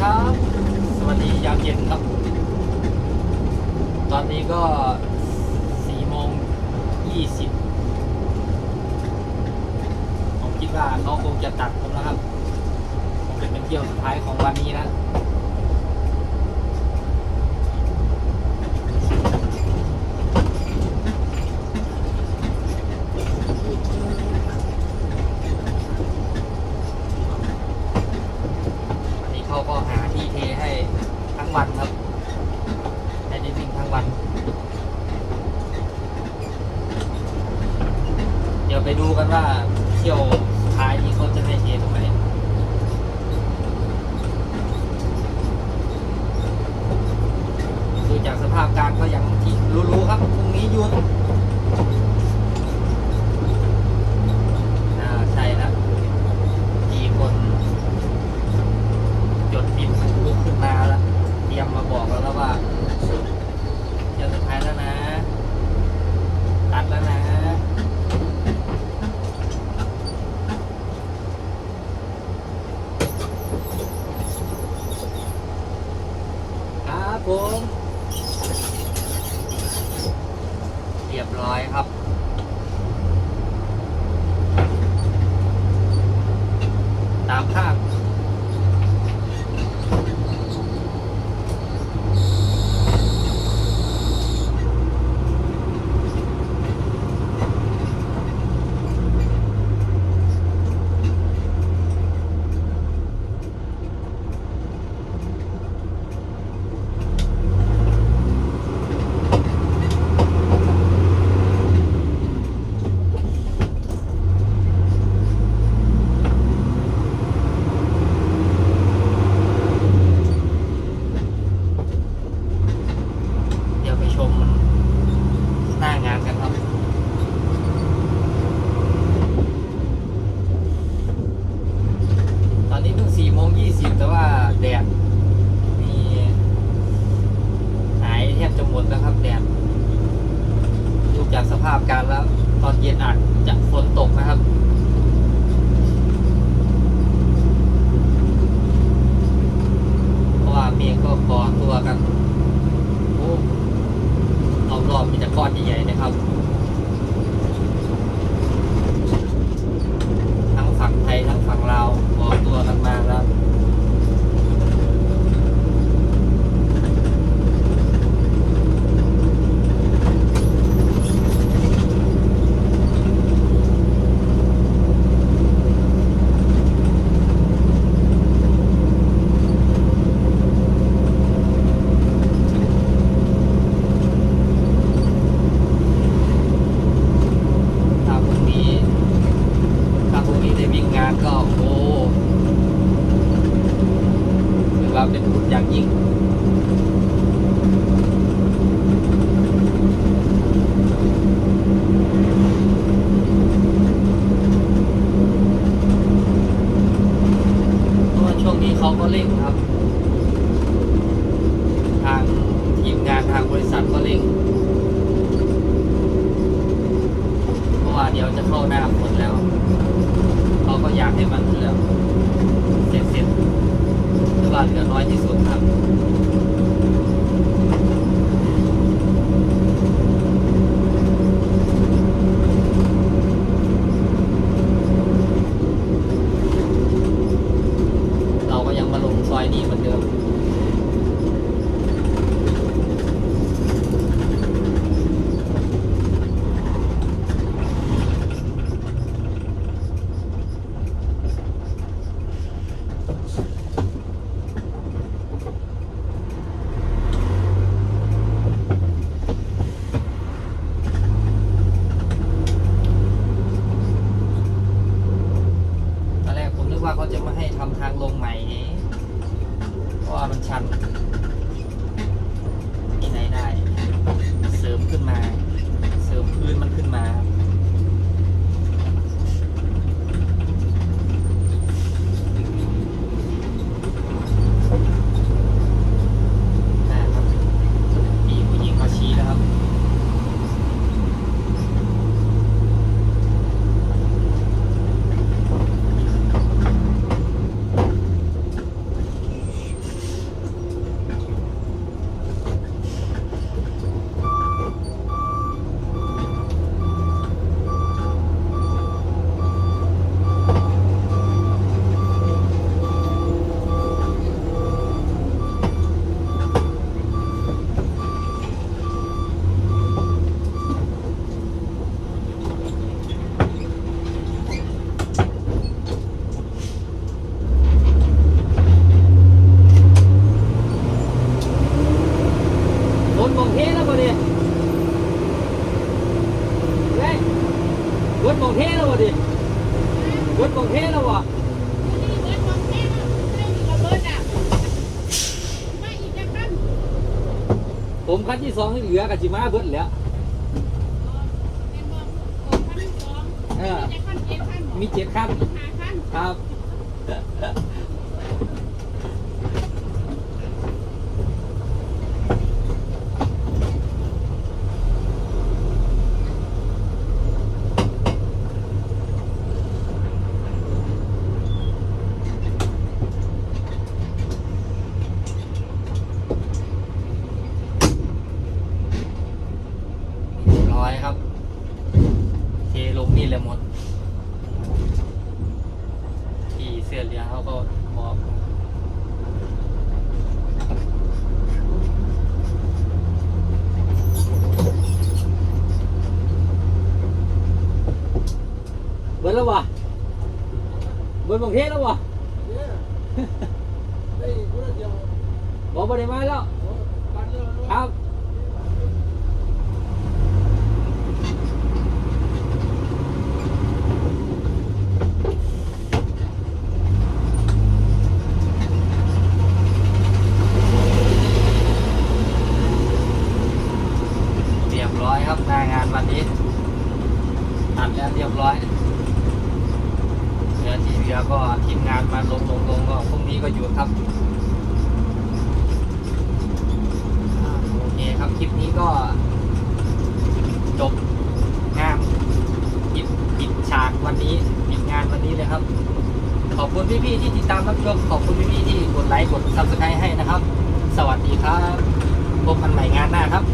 ครับ สวัสดียามเย็นครับ ตอนนี้ก็สี่โมงยี่สิบผมคิดว่าเขาคงจะตัดผมแล้วครับคงจะเป็นเที่ยวสุดท้ายของวันนี้นะว วันนี้เขาก็หาที่เทให้ทั้งวันครับ ให้ได้วิ่งทั้งวัน เดี๋ยวไปดูกันว่าเที่ยวท้ายนี้เขาจะให้เทตรงไหนดูจากสภาพการก็ยังที่รู้ๆครับพรุ่งนี้ยุดอ่าใช่แล้วกี่คน จดบินลุกขึ้นมาแล้ว เตรียมมาบอกแล้วว่าเดี๋ยวสุดท้ายแล้วนะ ตัดแล้วนะ ครับผม เรียบร้อย ครับ ตามภาพ เดี๋ยวไปชมหน้างานกันครับ ตอนนี้เพิ่งสี่โมงยี่สิบแต่ว่าแดดมีหายแทบจะหมดแล้วครับแดดดูจากสภาพการแล้ว ตอนเย็นอาจจะฝนตกนะครับเพราะว่าเมฆก็ก่อตัวกันโอ้รอบๆมีแต่ก้อนใหญ่ๆนะครับ ทั้งฝั่งไทยทั้งฝั่งลาวก่อตัวกันมาแล้ว ถ้าพรุ่งนี้ ถ้าพรุ่งนี้ได้วิ่งงานก็โอ้ถือว่าเป็นบุญอย่างยิ่ง เพราะว่าช่วงนี้เขา ก็เร่งครับ ทางทีมงานทางบริษัทก็เร่งเพราะว่าเดี๋ยวจะเข้าหน้าฝนแล้วเขาก็อยากให้มันเหลือเสร็จเสร็จหรือว่าเหลือน้อยที่สุดครับ เราก็ยังมา ลงซอยนี้เหมือนเดิม ตอนแรกผมนึกว่าเขาจะมาให้ทำทางลงใหม่ เพราะว่ามันชัน ที่ไหนได้ เสริมขึ้นมา เสริมพื้นมันขึ้นมา นะครับมีผู้หญิงมาชี้แล้วครับ เบิร์ดกองเทแล้ววะนี่เบิดของเทนะเรื่องนี้ก็เบิดอะมาอีกจักคันผมคันที่สองที่เหลือกับจิมาเบิร์ดแล้วเอ่อมีเจ็ดขั้นห้าคันครับ เรียบร้อยครับ เท ลงนี่เลยหมดที่เสื้อเหลืองเขาก็มอบเบิร์ดแล้ววะเบิร์ดบางเทศแล้ววะบอกบ่ได้มาแล้วครับ เรียบร้อยครับหน้างานวันนี้ ตัดแล้วเรียบร้อยเหลือที่เหลือก็ทีมงานมาลงลงลงก็พรุ่งนี้ก็อยู่ครับโอเคครับคลิปนี้ก็ จบงานปิดปิดฉากวันนี้ปิดงานวันนี้เลยครับ ขอบคุณพี่ๆที่ติดตามรับชมขอบคุณพี่ๆที่กดไลค์กดซับสไครต์ให้นะครับ สวัสดีครับพบกันใหม่งานหน้าครับ